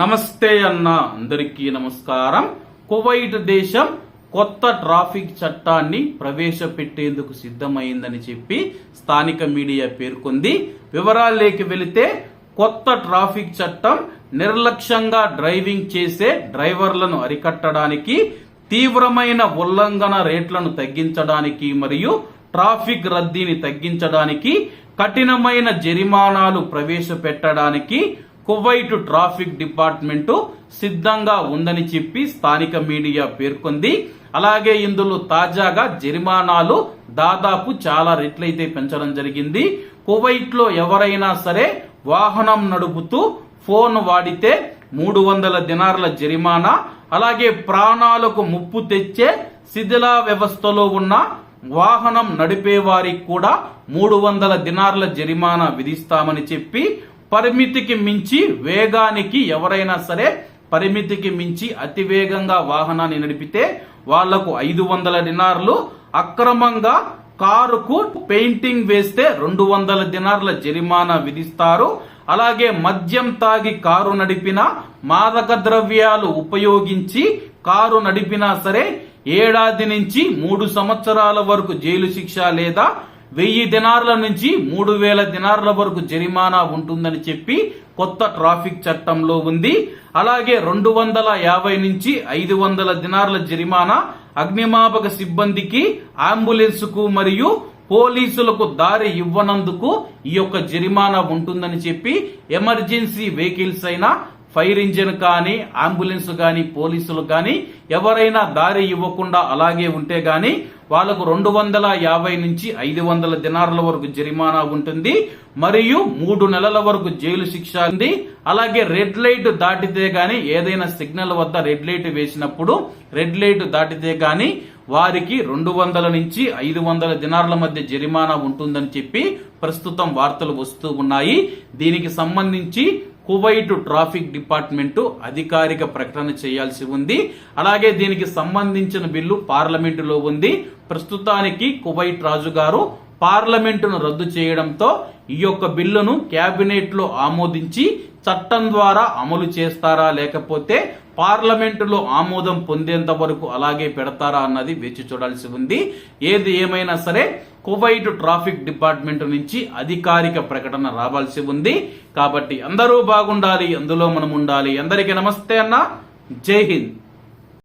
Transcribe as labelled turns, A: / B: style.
A: నమస్తే అన్న అందరికీ నమస్కారం. కువైట్ దేశం కొత్త ట్రాఫిక్ చట్టాన్ని ప్రవేశపెట్టేందుకు సిద్ధమైందని చెప్పి స్థానిక మీడియా పేర్కొంది. వివరాల్లోకి వెళితే కొత్త ట్రాఫిక్ చట్టం నిర్లక్ష్యంగా డ్రైవింగ్ చేసే డ్రైవర్లను అరికట్టడానికి తీవ్రమైన ఉల్లంఘన రేట్లను తగ్గించడానికి మరియు ట్రాఫిక్ రద్దీని తగ్గించడానికి కఠినమైన జరిమానాలు ప్రవేశపెట్టడానికి కువైట్ ట్రాఫిక్ డిపార్ట్మెంటు సిద్ధంగా ఉందని చెప్పి స్థానిక మీడియా పేర్కొంది. అలాగే ఇందులో తాజాగా జరిమానాలు దాదాపు చాలా రెట్లయితే పెంచడం జరిగింది. కువైట్లో ఎవరైనా సరే వాహనం నడుపుతూ ఫోన్ వాడితే మూడు వందల దినార్ల జరిమానా అలాగే ప్రాణాలకు ముప్పు తెచ్చే శిథిలా వ్యవస్థలో ఉన్న వాహనం నడిపే వారికి కూడా మూడు వందల దినార్ల జరిమానా విధిస్తామని చెప్పి పరిమితికి మించి వేగానికి ఎవరైనా సరే పరిమితికి మించి అతివేగంగా వాహనాన్ని నడిపితే వాళ్ళకు ఐదు వందల దినార్లు అక్రమంగా కారుకు పెయింటింగ్ వేస్తే రెండు వందల దినార్ల జరిమానా విధిస్తారు. అలాగే మద్యం తాగి కారు నడిపిన మాదక ద్రవ్యాలు ఉపయోగించి కారు నడిపినా సరే ఏడాది నుంచి మూడు సంవత్సరాల వరకు జైలు శిక్ష లేదా వెయ్యి దినార్ల నుంచి మూడు వేల దినార్ల వరకు జరిమానా ఉంటుందని చెప్పి కొత్త ట్రాఫిక్ చట్టంలో ఉంది. అలాగే రెండు వందల యాభై నుంచి ఐదు వందల దినార్ల జరిమానా అగ్నిమాపక సిబ్బందికి అంబులెన్స్కు మరియు పోలీసులకు దారి ఇవ్వనందుకు ఈ యొక్క జరిమానా ఉంటుందని చెప్పి ఎమర్జెన్సీ వెహికల్స్ అయినా ఫైర్ ఇంజిన్ కానీ అంబులెన్స్ కానీ పోలీసులు కానీ ఎవరైనా దారి ఇవ్వకుండా అలాగే ఉంటే గాని వాళ్ళకు రెండు వందల యాభై నుంచి ఐదు వందల దినార్ల వరకు జరిమానా ఉంటుంది. మరియు మూడు నెలల వరకు జైలు శిక్ష ఉంది. అలాగే రెడ్ లైట్ దాటితే గాని ఏదైనా సిగ్నల్ వద్ద రెడ్ లైట్ వేసినప్పుడు రెడ్ లైట్ దాటితే గాని వారికి రెండు వందల నుంచి ఐదు వందల దినార్ల మధ్య జరిమానా ఉంటుందని చెప్పి ప్రస్తుతం వార్తలు వస్తూ ఉన్నాయి. దీనికి సంబంధించి కువైట్ ట్రాఫిక్ డిపార్ట్మెంటు అధికారిక ప్రకటన చేయాల్సి ఉంది. అలాగే దీనికి సంబంధించిన బిల్లు పార్లమెంటులో ఉంది. ప్రస్తుతానికి కువైట్ రాజు గారు పార్లమెంటును రద్దు చేయడంతో ఈ యొక్క బిల్లును క్యాబినెట్లో లో ఆమోదించి చట్టం ద్వారా అమలు చేస్తారా లేకపోతే పార్లమెంటులో ఆమోదం పొందేంత వరకు అలాగే పెడతారా అన్నది వేచి చూడాల్సి ఉంది. ఏది ఏమైనా సరే కువైట్ ట్రాఫిక్ డిపార్ట్మెంట్ నుంచి అధికారిక ప్రకటన రావాల్సి ఉంది. కాబట్టి అందరూ బాగుండాలి అందులో మనం ఉండాలి. అందరికీ నమస్తే అన్న. జై హింద్.